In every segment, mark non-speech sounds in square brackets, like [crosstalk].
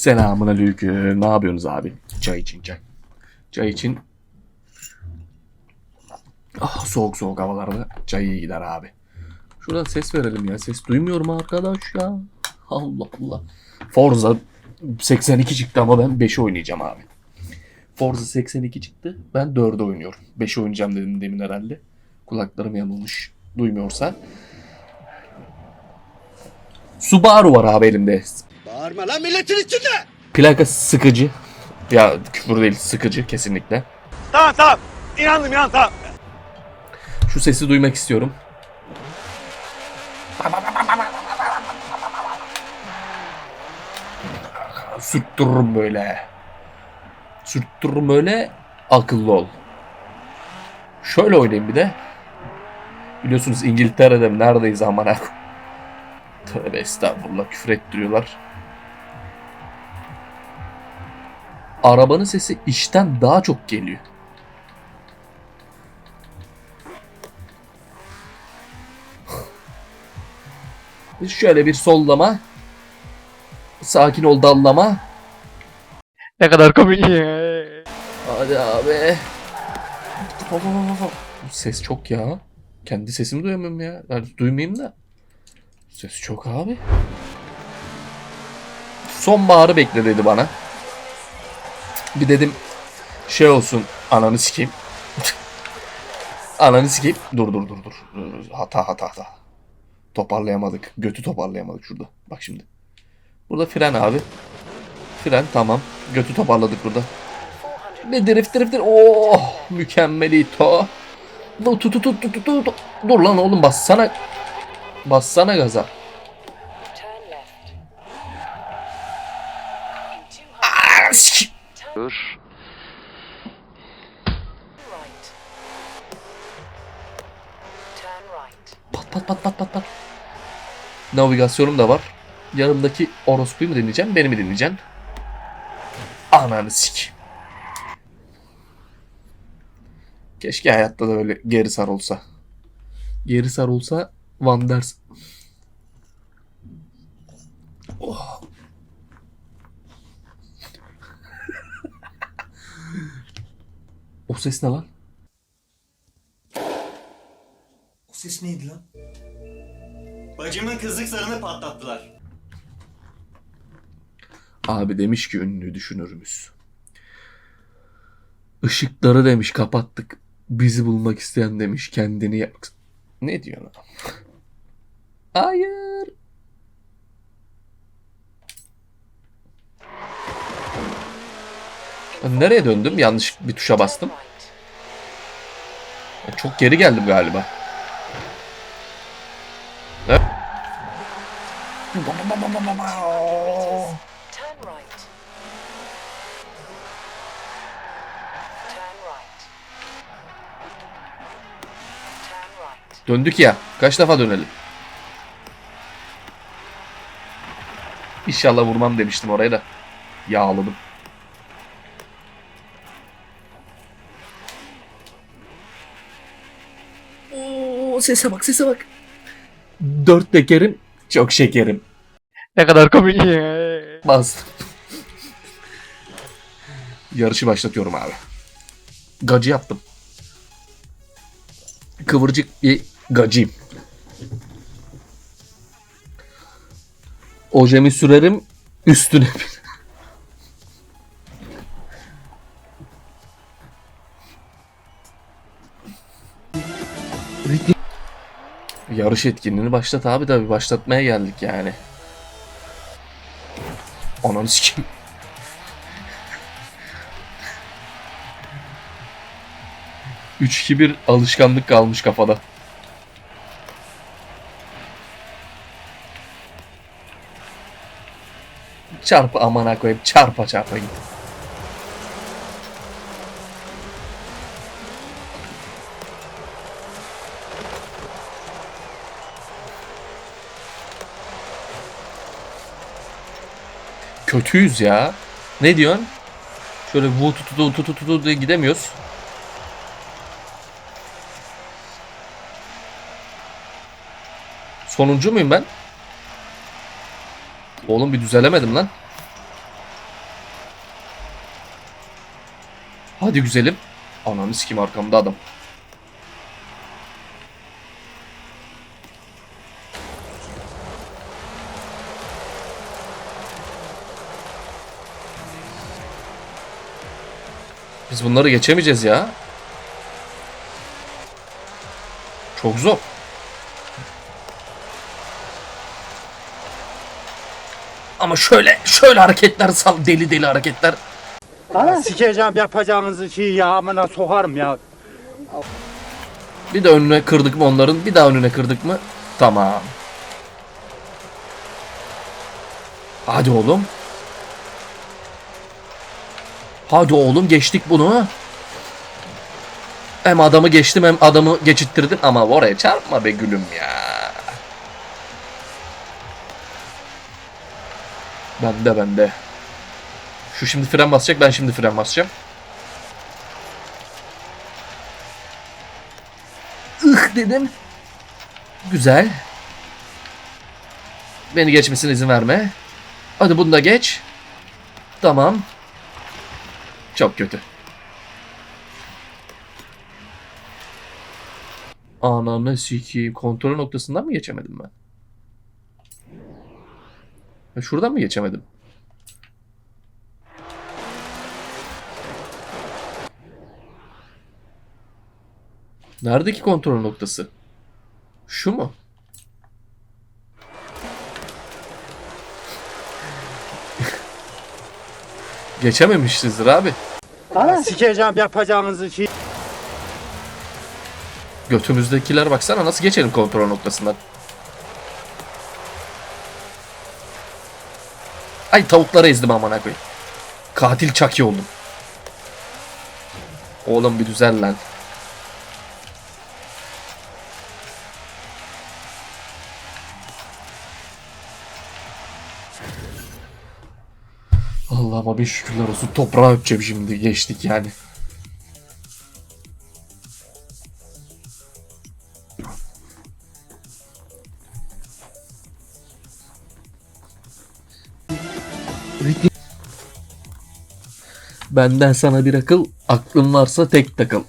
Selamun aleyküm. Ne yapıyorsunuz abi? Çay için çay. Çay için. Ah, soğuk soğuk havalarda çay iyi gider abi. Şuradan ses verelim ya. Ses duymuyorum arkadaş ya. Allah Allah. Forza 82 çıktı ama ben 5 oynayacağım abi. Forza 82 çıktı. Ben 4'e oynuyorum. 5 oynayacağım dedim demin herhalde. Kulaklarım yanılmış. Duymuyorsa. Subaru var abi elimde. Bağırma lan milletin içinde. Plaka sıkıcı. Ya küfür değil sıkıcı kesinlikle. Tamam tamam. İnandım inan tamam. Şu sesi duymak istiyorum. Sürttürürüm böyle. Sürttürürüm böyle. Akıllı ol. Şöyle oynayayım bir de. Biliyorsunuz İngiltere'de neredeyiz amına koyayım. Tövbe estağfurullah küfür ettiriyorlar. Arabanın sesi içten daha çok geliyor. Şöyle bir sollama. Sakin ol dallama. Ne kadar komik. Hadi abi. Hop, hop, hop, hop. Bu Ses çok ya. Kendi sesimi duyamıyorum ya. Yani duymayayım da. Ses çok abi. Sonbaharı bekle dedi bana. Bir dedim şey olsun ananı sikeyim. [laughs] ananı sikeyim. Dur dur dur dur. Hata hata hata. Toparlayamadık. Götü toparlayamadık şurada. Bak şimdi. Burada fren abi. Fren tamam. Götü toparladık burada. Bir drift drift drift. Oh mükemmelito. Tut tut tut tut tut. Dur lan oğlum bassana. Bassana gaza. Dur. right. Turn right. Pat pat pat pat pat pat. Navigasyonum da var. Yanımdaki orospuyu mu dinleyeceğim, beni mi dinleyeceksin? Ananı sik. Keşke hayatta da böyle geri sar olsa. Geri sar olsa Van Ders. Oh. O ses ne lan? O ses neydi lan? Bacımın kızlık zarını patlattılar. Abi demiş ki ünlü düşünürümüz. Işıkları demiş kapattık. Bizi bulmak isteyen demiş kendini yap. Ne diyor lan? Hayır. Nereye döndüm? Yanlış bir tuşa bastım. Ben çok geri geldim galiba. Döndük ya. Kaç defa dönelim? İnşallah vurmam demiştim oraya da. Yağladım. Sese bak sese bak. Dört tekerim çok şekerim. Ne kadar komik. Bastım. Yarışı başlatıyorum abi. Gacı yaptım. Kıvırcık bir gacıyım. Ojemi sürerim üstüne. Yarış etkinliğini başlat abi tabi başlatmaya geldik yani. Ananı sikeyim. [laughs] Üç iki bir alışkanlık kalmış kafada. Çarpı amına koyayım çarpa çarpa git. Kötüyüz ya. Ne diyorsun? Şöyle vu tu tu tu tu tu tu diye gidemiyoruz. Sonuncu muyum ben? Oğlum bir düzelemedim lan. Hadi güzelim. Ananı sikim arkamda adam. Biz bunları geçemeyeceğiz ya. Çok zor. Ama şöyle şöyle hareketler sal deli deli hareketler. Sikeceğim yapacağınızı şey ya amına sokarım ya. Bir de önüne kırdık mı onların bir daha önüne kırdık mı tamam. Hadi oğlum. Hadi oğlum geçtik bunu. Hem adamı geçtim hem adamı geçittirdim ama oraya çarpma be gülüm ya. Bende bende. Şu şimdi fren basacak ben şimdi fren basacağım. ıh dedim. Güzel. Beni geçmesine izin verme. Hadi bunu da geç. Tamam. Çok kötü. Ananı sikeyim. Kontrol noktasından mı geçemedim ben? Şuradan mı geçemedim? Neredeki kontrol noktası? Şu mu? [laughs] Geçememişizdir abi. Sikeceğim yapacağınızı şey. Götümüzdekiler baksana nasıl geçelim kontrol noktasından. Ay tavukları ezdim amına koyayım. Katil Chucky oldum. Oğlum bir düzel lan. Allah'ıma bir şükürler olsun. Toprağa öpeceğim şimdi. Geçtik yani. Benden sana bir akıl, aklın varsa tek takıl.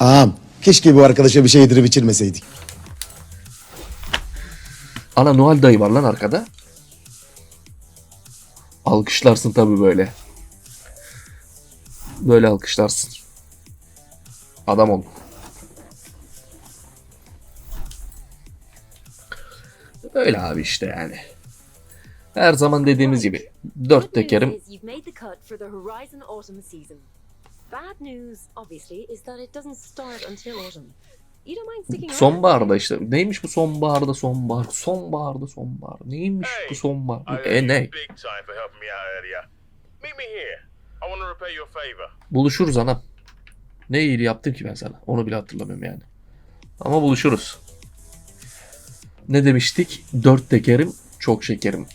Ağam keşke bu arkadaşa bir şey yedirip içirmeseydik. Ana Noel dayı var lan arkada. Alkışlarsın tabii böyle. Böyle alkışlarsın. Adam ol. Öyle abi işte yani. Her zaman dediğimiz gibi dört tekerim sonbaharda işte. Neymiş bu sonbaharda sonbahar? Sonbaharda sonbahar. Neymiş bu sonbahar? E ne? big time for helping me out earlier. Meet me here. I want to repay your favor. Buluşuruz anam. Ne iyiliği yaptım ki ben sana? Onu bile hatırlamıyorum yani. Ama buluşuruz. Ne demiştik? Dört tekerim, çok şekerim.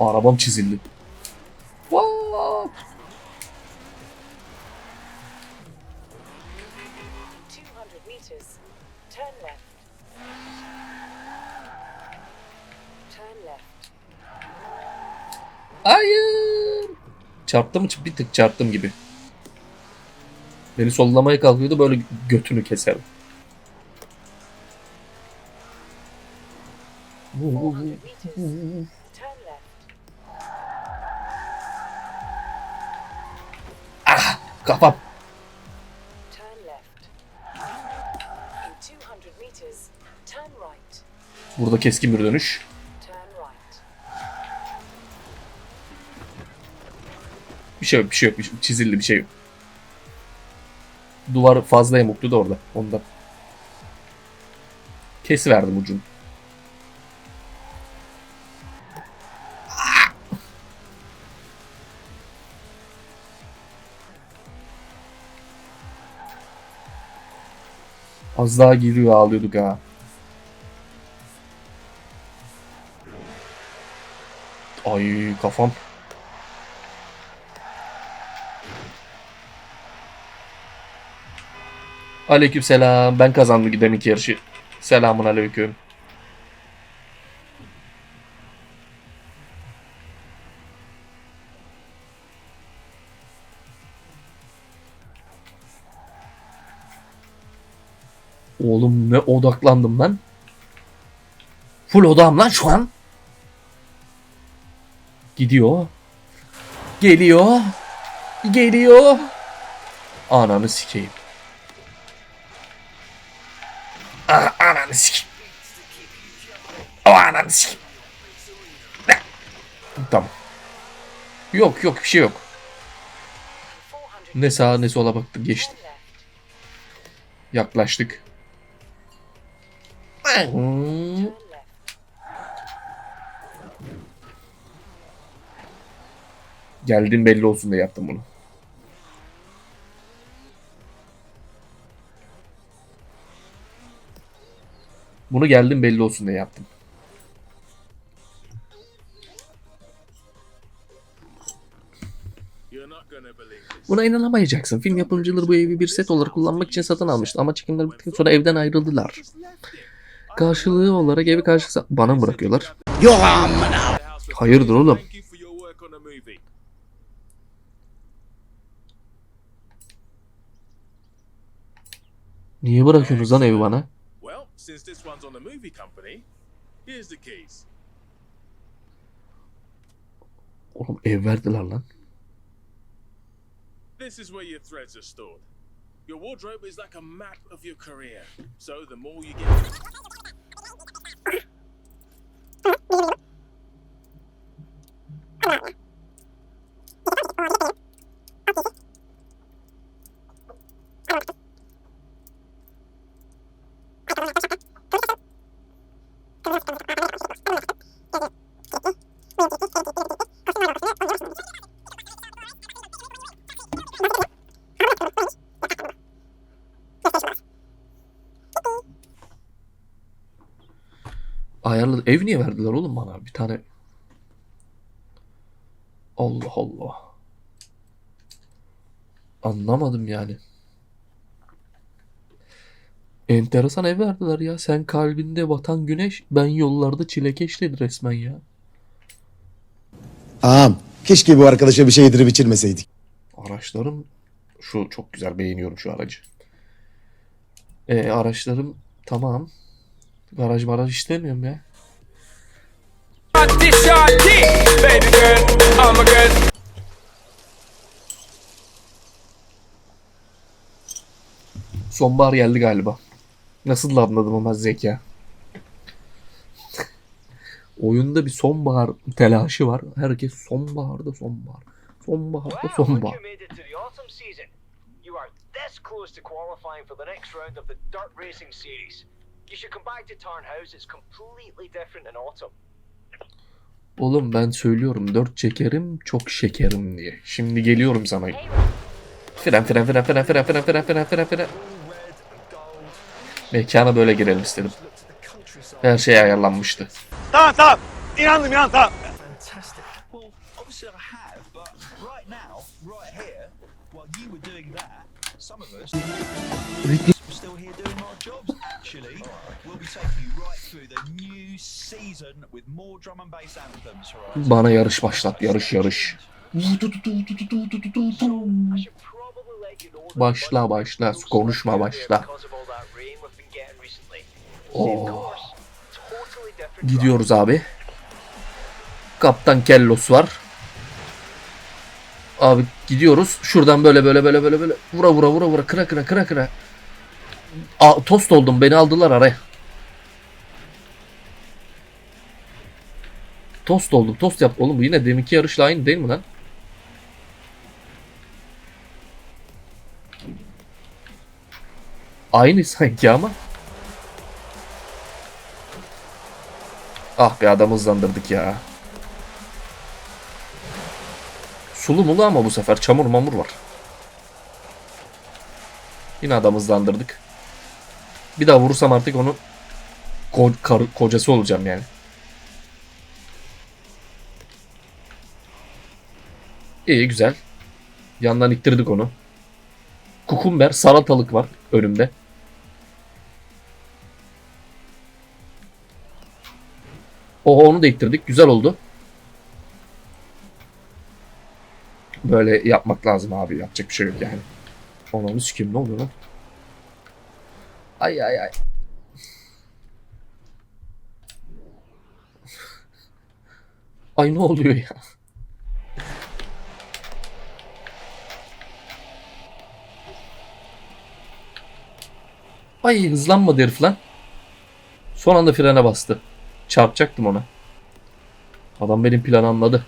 Arabam çizildi. What? 200 meters. Turn left. Turn left. Hayır. Çarptım mı? Bir tık çarptım gibi. Beni sollamaya kalkıyordu böyle götünü keserim. Kafam. Turn left. In 200 meters, turn right. Burada keskin bir dönüş. Right. Bir şey yok, bir şey yok. bir şey- Çizildi bir şey yok. Duvar fazla yamuktu da orada. Ondan. Kesiverdim ucunu. Az daha giriyor ağlıyorduk ha. Ay kafam. Aleyküm selam. Ben kazandım deminki yarışı. Selamun aleyküm. Oğlum ne odaklandım ben. Full odağım lan şu an. Gidiyor. Geliyor. Geliyor. Ananı sikeyim. Ah, ananı sikeyim. O ananı sikeyim. Tamam. Yok yok bir şey yok. 400 Ne sağa ne sola baktık geçti. Turn left. Yaklaştık. Left. Geldim belli olsun diye yaptım bunu. Bunu geldim belli olsun diye yaptım. Buna inanamayacaksın. Film yapımcıları bu evi bir set olarak kullanmak için satın almıştı ama çekimler bittikten sonra evden ayrıldılar. Karşılığı olarak evi karşısı bana mı bırakıyorlar? Yok amına. Hayırdır oğlum? Niye bırakıyorsunuz lan evi bana? Oğlum ev verdiler lan. This is where your threads are stored. Your wardrobe is like a map of your career. So the more you get. Ev niye verdiler oğlum bana? Bir tane Allah Allah. Anlamadım yani. Enteresan ev verdiler ya. Sen kalbinde vatan güneş, ben yollarda çilekeş dedi resmen ya. Ağam keşke bu arkadaşa bir şey yedirip içirmeseydik. Araçlarım şu çok güzel beğeniyorum şu aracı. E, araçlarım tamam. Garaj maraj istemiyorum ya. Sonbahar geldi galiba. Nasıl anladım ama zeka. Oyunda bir sonbahar telaşı var. Herkes sonbaharda sonbahar. Sonbaharda sonbahar. You should come back to Tarnhouse. It's completely different in autumn. Oğlum ben söylüyorum dört çekerim çok şekerim diye. Şimdi geliyorum sana. Fren fren fren fren fren fren fren fren fren fren. Mekana böyle girelim istedim. Her şey ayarlanmıştı. Tamam tamam. İnandım inan tamam. Fantastic. Bana yarış başlat. Yarış yarış. Başla başla. Konuşma başla. Oo. Gidiyoruz abi. Kaptan Kellos var. Abi gidiyoruz. Şuradan böyle böyle böyle böyle böyle vura vura vura vura kıra kıra kıra kıra. A, tost oldum. Beni aldılar araya. Tost oldum tost yap. Oğlum bu yine deminki yarışla aynı değil mi lan? Aynı sanki ama. Ah be adamı hızlandırdık ya. Sulu mulu ama bu sefer çamur mamur var. Yine adamı hızlandırdık. Bir daha vurursam artık onun ko- kocası olacağım yani. İyi güzel. Yandan ittirdik onu. Kukumber, salatalık var önümde. Oho onu da ittirdik. Güzel oldu. Böyle yapmak lazım abi. Yapacak bir şey yok yani. Onu sikeyim ne oluyor lan? Ay ay ay. Ay ne oluyor ya? Ay hızlanmadı herif lan. Son anda frene bastı. Çarpacaktım ona. Adam benim planı anladı.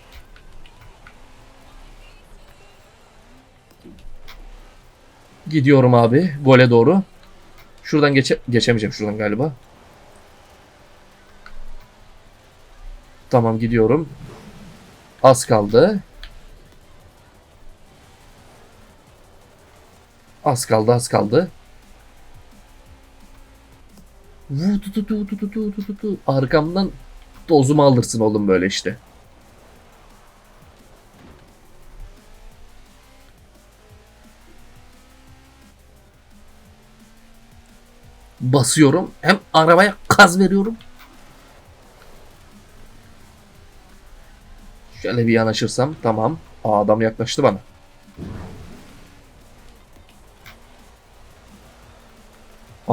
Gidiyorum abi gole doğru. Şuradan geçe geçemeyeceğim şuradan galiba. Tamam gidiyorum. Az kaldı. Az kaldı az kaldı. Arkamdan dozumu alırsın oğlum böyle işte. Basıyorum. Hem arabaya gaz veriyorum. Şöyle bir yanaşırsam tamam. Aa, adam yaklaştı bana.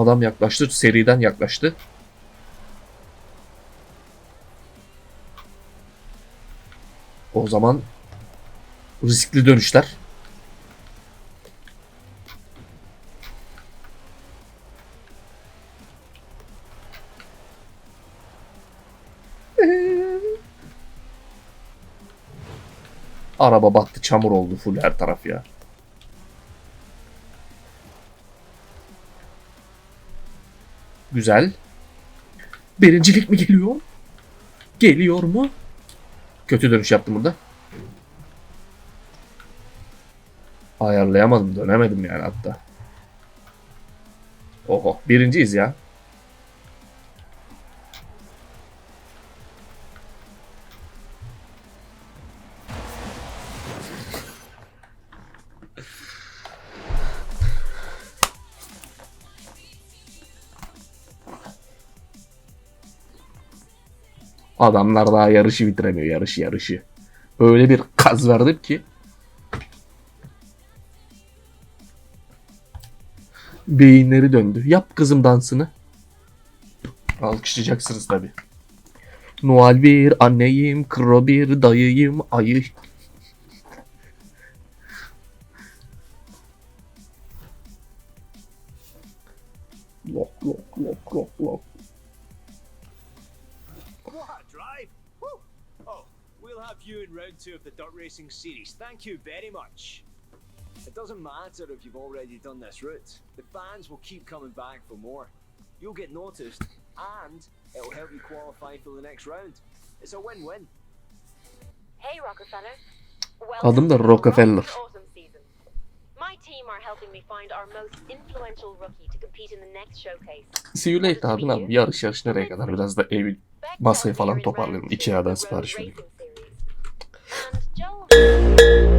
Adam yaklaştı. Seriden yaklaştı. O zaman riskli dönüşler. Araba battı, çamur oldu full her taraf ya. Güzel. Birincilik mi geliyor? Geliyor mu? Kötü dönüş yaptım burada. Ayarlayamadım, dönemedim yani hatta. Oho, birinciyiz ya. Adamlar daha yarışı bitiremiyor. Yarışı yarışı. Öyle bir kaz verdim ki. Beyinleri döndü. Yap kızım dansını. Alkışlayacaksınız tabi. Noel bir anneyim, kro bir dayıyım, ayı. Lok lok lok lok lok. You in round two of the dirt racing series. Thank you very much. It doesn't matter if you've already done this route. The fans will keep coming back for more. You'll get noticed, and it'll help you qualify for the next round. It's a win-win. Hey, Rockefeller. Adım da to Rockefeller. My team are helping me find our most influential rookie to compete in the next showcase. See you later abi abi. Yarış yarış nereye kadar? Biraz da ev Back masayı falan toparlayalım. Ikea'dan sipariş vereyim. thank you